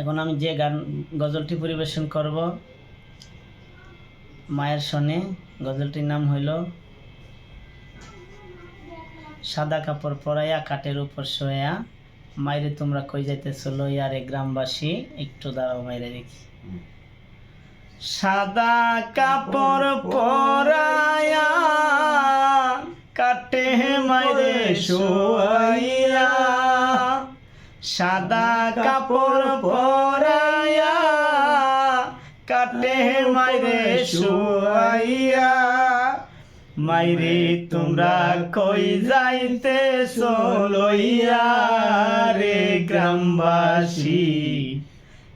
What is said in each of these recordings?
এখন আমি যে গান, গজলটি পরিবেশন করব, মায়ের সনে, গজলটির নাম হইল, সাদা কাপড় পরাইয়া কাঠের উপর শোয়া, মাইরে তোমরা কই যাইতেছ লইয়া রে গ্রামবাসী, একটু দাঁড়াও মাইরে দেখি। সাদা কাপড় পরাইয়া কাটে মাইরে শোয়াইয়া সাদা কাপড় পরাইয়া কাটে মাইরে শোয়াইয়া। মাইরে, তোমরা কই যাইতে লইয়া রে গ্রামবাসী?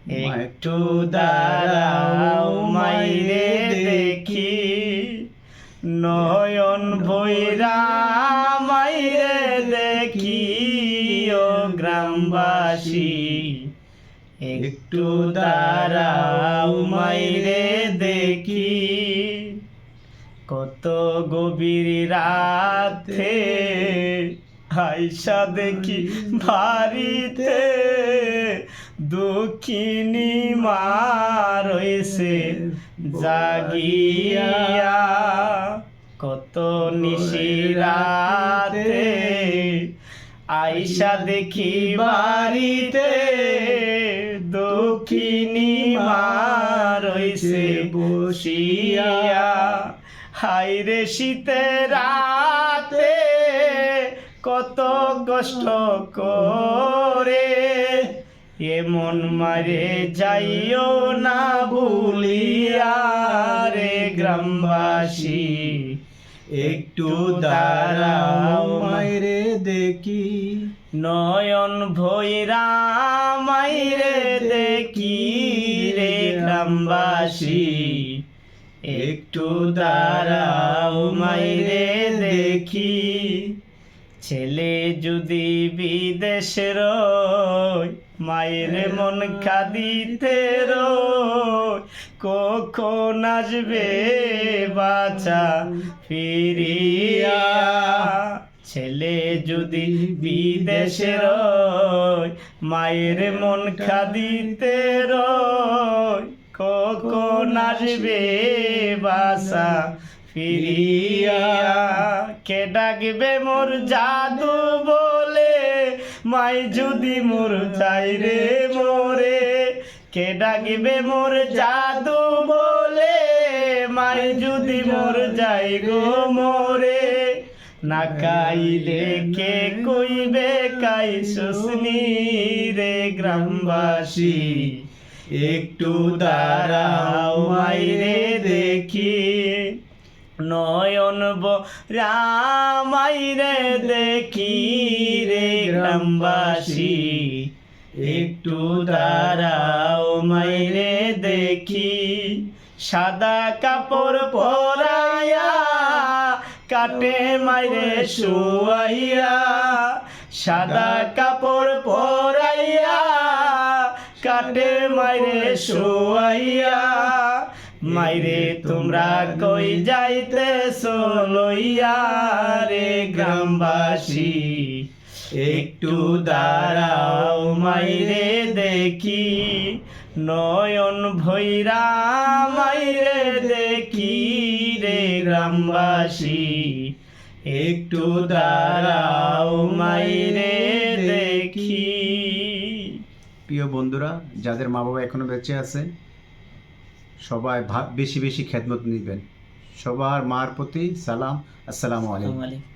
একটু দাঁড়াও মাইরে দেখি। নয়ন ভৈরা গ্রামবাসী একটু দাঁড়াও মাইরে দেখি, কত গভীর রাতে আইসা দেখি ভারিতে দুঃখিনী মা রয়েছে জাগিয়া, কত নিশিরাতে আইসা দেখি বাড়িতে দক্ষিণী মা রইছে বসিয়া। হাইরে শীতে রাতে কত কষ্ট করে। এমন মারে যাইও না ভুলিয়া রে গ্রামবাসী। একটু দাঁড়াও মাইরে দেখি। নয়ন ভৈরা মাইরে দেখি রে গ্রামবাসী। একটু দাঁড়াও মাইরে দেখি। ছেলে যদি বিদেশের মায়ের মন খাদিতে রয় কখন আসবে বাচ্চা ফিরিয়া? ছেলে যদি বিদেশের মায়ের মন খাদিতে কখন আসবে বাসা ফিরিয়া? কে ডাকবে মোর জাদু বলে, মাই যদি মোর চাই রে মোরে? কে ডাকবে মোর জাদু বলে? মাই যদি মোর যাই গো মোরে। না কাইলে কে কইবে কাই শুসনি রে গ্রামবাসী? একটু দাঁড়াও মাইরে দেখি। নয়ন রামাইরে দেখি রে গ্রামবাসী। একটু মাইরে দেখি সাদা কাপড় পরাইয়া, কাটে মাইরে শুয়াইয়া, সাদা কাপড় পরাইয়া, কাটে মাইরে শুয়াইয়া, মাইরে তোমরা কই যাইতে লইয়া রে গ্রামবাসী? একটু দাঁড়াও মাইরে দেখি নয়ন ভৈরা মাইরে দেখি রে গ্রামবাসী। একটু দাঁড়াও মাইরে দেখি। প্রিয় বন্ধুরা যাদের মা বাবা এখনও বেঁচে আছে সবাই বেশি বেশি খেদমত নিবেন। সবার মার প্রতি সালাম। আসসালামু আলাইকুম।